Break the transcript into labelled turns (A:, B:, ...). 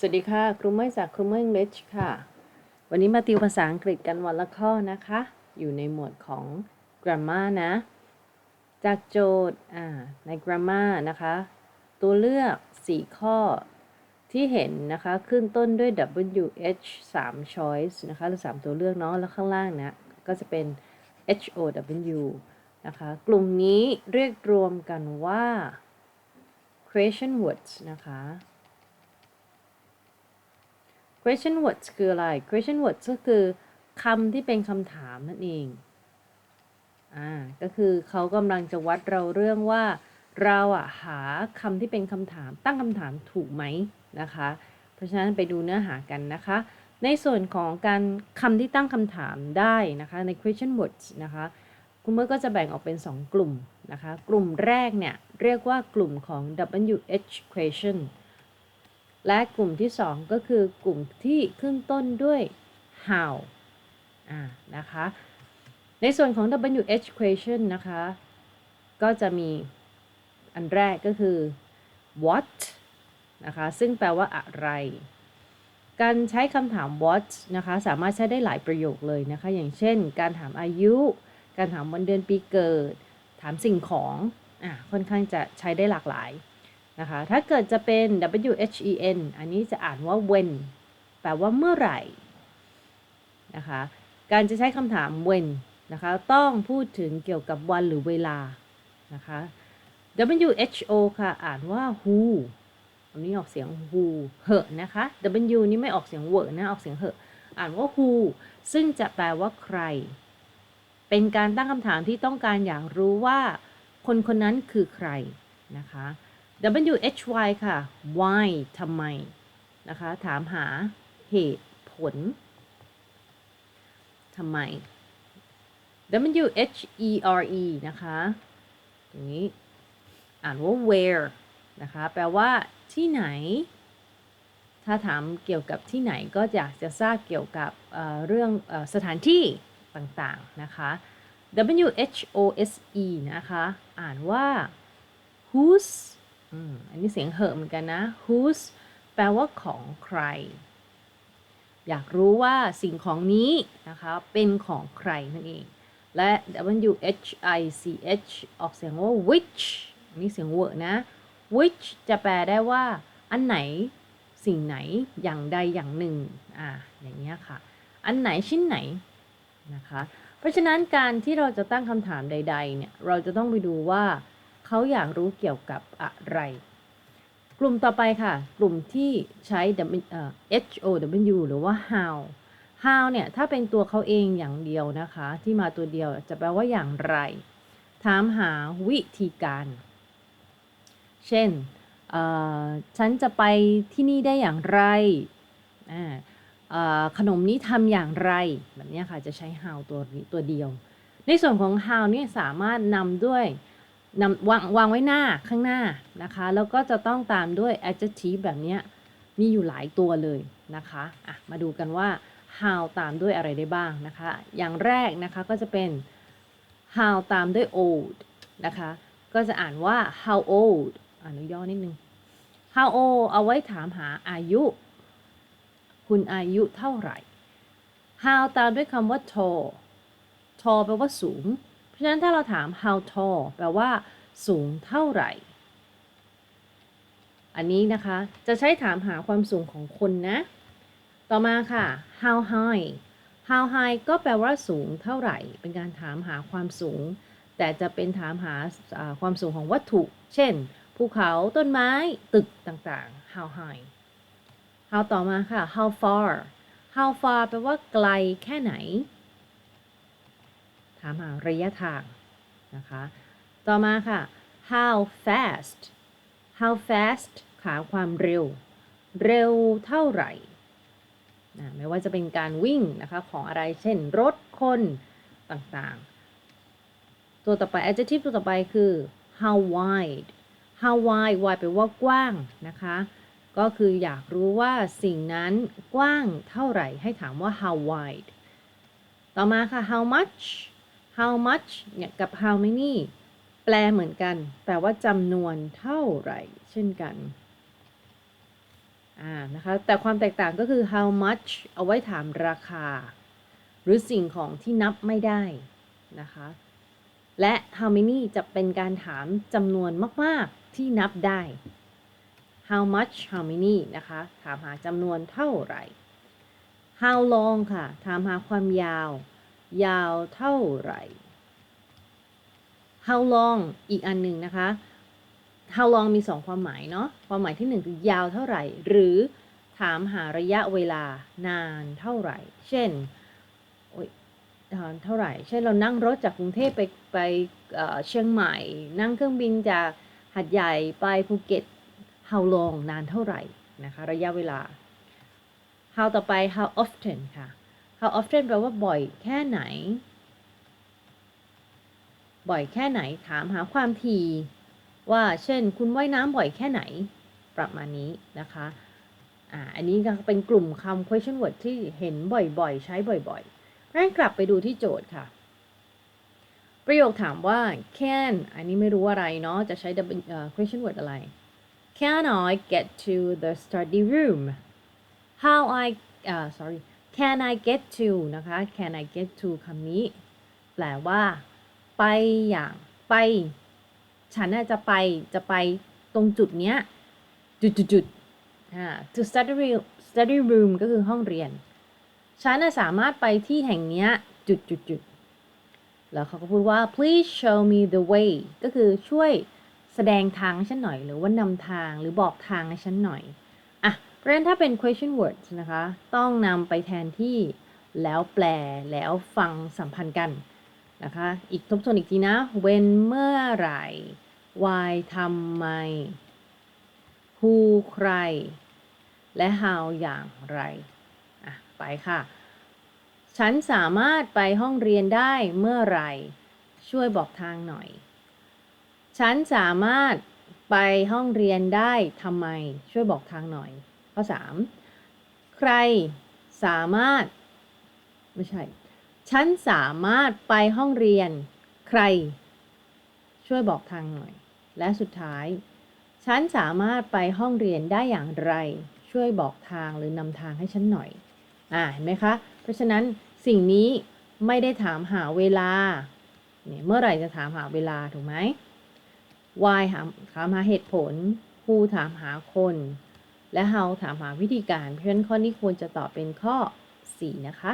A: สวัสดีค่ะ ครูเมย์จากครูเมย์ English ค่ะ วันนี้มาติวภาษาอังกฤษกันวันละข้อนะคะ อยู่ในหมวดของ grammar นะ จากโจทย์ใน grammar นะคะ ตัวเลือก 4 ข้อที่เห็นนะคะ ขึ้นต้นด้วย W H 3 choice นะคะหรือ 3 ตัวเลือกเนาะ แล้วข้างล่างนะ ก็จะเป็น H O W นะคะ กลุ่มนี้เรียกรวมกันว่า question words นะคะ question words คืออะไร question words ก็คือคำที่เป็นคำถามนั่นเอง อ่า ก็คือเขากำลังจะวัดเราเรื่องว่า เราอะหาคำที่เป็นคำถามตั้งคำถามถูกไหมนะคะ เพราะฉะนั้นไปดูเนื้อหากันนะคะ ในส่วนของการคำที่ตั้งคำถามได้นะคะใน question words นะคะคุณเมื่อก็จะแบ่งออกเป็น 2 กลุ่มนะคะ กลุ่มแรกเนี่ย เรียกว่ากลุ่มของ WH question และกลุ่มที่ 2 ก็คือกลุ่มที่ขึ้นต้นด้วย how อ่านะคะ ในส่วนของ WH question นะคะ ก็จะมีอันแรกก็คือ what นะคะ ซึ่งแปลว่าอะไร การใช้คำถาม what นะคะ สามารถใช้ได้หลายประโยคเลยนะคะ อย่างเช่น การถามอายุ การถามวันเดือนปีเกิด ถามสิ่งของ อ่าค่อนข้างจะใช้ได้หลากหลาย นะคะ ถ้าเกิดจะเป็น W H E N อันนี้จะอ่านว่า when แปลว่าเมื่อไหร่นะคะ การจะใช้คำถาม when นะคะ ต้องพูดถึงเกี่ยวกับวันหรือเวลานะคะ W H O ค่ะ อ่านว่า who อันนี้ออกเสียง who เหอะนะคะ W นี่ไม่ออกเสียงเวอร์นะ ออกเสียงเหอะ อ่านว่า who ซึ่งจะแปลว่าใคร เป็นการตั้งคำถามที่ต้องการอยากรู้ว่า คนคนนั้นคือใครนะคะ W H Y ค่ะ why ทำไม นะคะ ถามหาเหตุผลทำไม W H E R E นะคะตรงนี้ อ่านว่า where นะคะ แปลว่าที่ไหน ถ้าถามเกี่ยวกับที่ไหนก็อยากจะทราบเกี่ยวกับเเรื่องอสถานที่ต่างๆ นะคะ W H O S E นะคะ อ่านว่า whose อันนี้เสียงเหอะเหมือนกันนะ whose แปลว่าของใคร อยากรู้ว่าสิ่งของนี้นะคะ เป็นของใครนั่นเอง และ W H I C H ออกเสียงว่า which อันนี้เสียงเวอร์นะ which จะแปลได้ว่า อันไหนสิ่งไหนอย่างใดอย่างหนึ่ง อ่า อย่างเงี้ยค่ะ อันไหนชิ้นไหนนะคะ เพราะฉะนั้นการที่เราจะตั้งคำถามใด ๆ เนี่ย เราจะต้องไปดูว่า เขาอยากรู้เกี่ยวกับอะไร กลุ่มต่อไปค่ะ กลุ่มที่ใช้ H O W หรือว่า how how เนี่ยถ้าเป็นตัวเขาเองอย่างเดียวนะคะ ที่มาตัวเดียวจะแปลว่าอย่างไร ถามหาวิธีการ เช่นฉันจะไปที่นี่ได้อย่างไร ขนมนี้ทำอย่างไร แบบนี้ค่ะ จะใช้ how ตัวตัวเดียว ในส่วนของ how เนี่ยสามารถนำด้วย นำวางวางไว้หน้าข้างหน้านะคะ แล้วก็จะต้องตามด้วย adjective แบบนี้มีอยู่หลายตัวเลยนะคะะมาดูกันว่า how ตามด้วยอะไรได้บ้างนะคะ อย่างแรกนะคะก็จะเป็น how ตามด้วย old นะคะ ก็จะอ่านว่า how old อ่านย่อนิดนึง how old เอาไว้ถามหาอายุ คุณอายุเท่าไหร่ how ตามด้วยคำว่า tall tall แปลว่าสูง ราะฉะนั้นถ้าเราถาม how tall แปลว่า สูงเท่าไหร่ อันนี้นะคะ จะใช้ถามหาความสูงของคนนะ ต่อมาค่ะ how high how high ก็แปลว่าสูงเท่าไหร่ เป็นการถามหาความสูง แต่จะเป็นถามหาความสูงของวัตถุ เช่น ภูเขา ต้นไม้ ตึกต่างๆ how high how ต่อมาค่ะ how far how far แปลว่าไกลแค่ไหนามาระยะทางนะคะ ต่อมาค่ะ how fast how fast ขาความเร็ว เร็วเท่าไหร่นะไม่ว่าจะเป็นการวิ่งนะคะของอะไรเช่นรถคนต่างๆ ตัวต่อไป adjective ตัวต่อไปคือ how wide how wide wide แปลว่ากว้างนะคะ ก็คืออยากรู้ว่าสิ่งนั้นกว้างเท่าไหร่ ให้ถามว่า how wide ต่อมาค่ะ how much how much เนี่ยกับ how many แปลเหมือนกัน แปลว่าจำนวนเท่าไหร่ เช่นกัน อ่า นะคะ แต่ความแตกต่างก็คือ how much เอาไว้ถามราคา หรือสิ่งของที่นับไม่ได้ นะคะ และ how many จะเป็นการถามจำนวนมากๆ ที่นับได้ how much how many นะคะ ถามหาจำนวนเท่าไหร่ how long ค่ะ ถามหาความยาว ยาวเท่าไหร่ how long อีกอันหนึ่งนะคะ how long มีสองความหมายเนาะความหมายที่หนึ่งคือยาวเท่าไหร่ หรือถามหาระยะเวลานานเท่าไหร่ เช่นโอ๊ยนานเท่าไหร่ เช่นเรานั่งรถจากกรุงเทพไปไปเชียงใหม่ นั่งเครื่องบินจากหัดใหญ่ไปภูเก็ต how long นานเท่าไหร่นะคะระยะเวลา how ต่อไป how often ค่ะ how often แปลว่าบ่อยแค่ไหน บ่อยแค่ไหนถามหาความถี่ ว่าเช่น คุณว่ายน้ำบ่อยแค่ไหน ประมาณนี้นะคะอ่าอันนี้ก็เป็นกลุ่มคำ question word ที่เห็นบ่อยๆ ใช้บ่อยๆงั้นกลับไปดูที่โจทย์ค่ะ ประโยคถามว่า can อันนี้ไม่รู้อะไรเนาะจะใช้ W- เอ่อ question word อะไร Can I get to the study room How I อ่า sorry Can I get to นะคะ Can I get to คำนี้ แปลว่า ไปอย่างไป ฉันน่ะจะไปจะไปตรงจุดเนี้ยจุดจุดจุด to study room study room ก็คือห้องเรียน ฉันน่ะสามารถไปที่แห่งเนี้ยจุดจุดจุดแล้วเขาก็พูดว่า please show me the way ก็คือช่วยแสดงทางให้ฉันหน่อย หรือว่านำทางหรือบอกทางให้ฉันหน่อย ราะฉะนั้นถ้าเป็น question words นะคะ ต้องนำไปแทนที่แล้วแปลแล้วฟังสัมพันธ์กันนะคะ อีกทบทวนอีกทีนะ when เมื่อไหร่ why ทำไม who ใคร และ how อย่างไร อะ ไปค่ะ ฉันสามารถไปห้องเรียนได้เมื่อไหร่ ช่วยบอกทางหน่อย ฉันสามารถไปห้องเรียนได้ทำไม ช่วยบอกทางหน่อย ข้อ 3 ใครสามารถ ไม่ใช่ ฉันสามารถไปห้องเรียน ใคร ช่วยบอกทางหน่อย และสุดท้าย ฉันสามารถไปห้องเรียนได้อย่างไร ช่วยบอกทางหรือนำทางให้ฉันหน่อย อ่าเห็นไหมคะ เพราะฉะนั้นสิ่งนี้ไม่ได้ถามหาเวลาเนี่ยเมื่อไหร่จะถามหาเวลาถูกไหม why ถามถามหาเหตุผล who ถามหาคน และเฮาถามหาวิธีการ เพราะฉะนั้นข้อนี้ควรจะตอบเป็นข้อ 4 นะคะ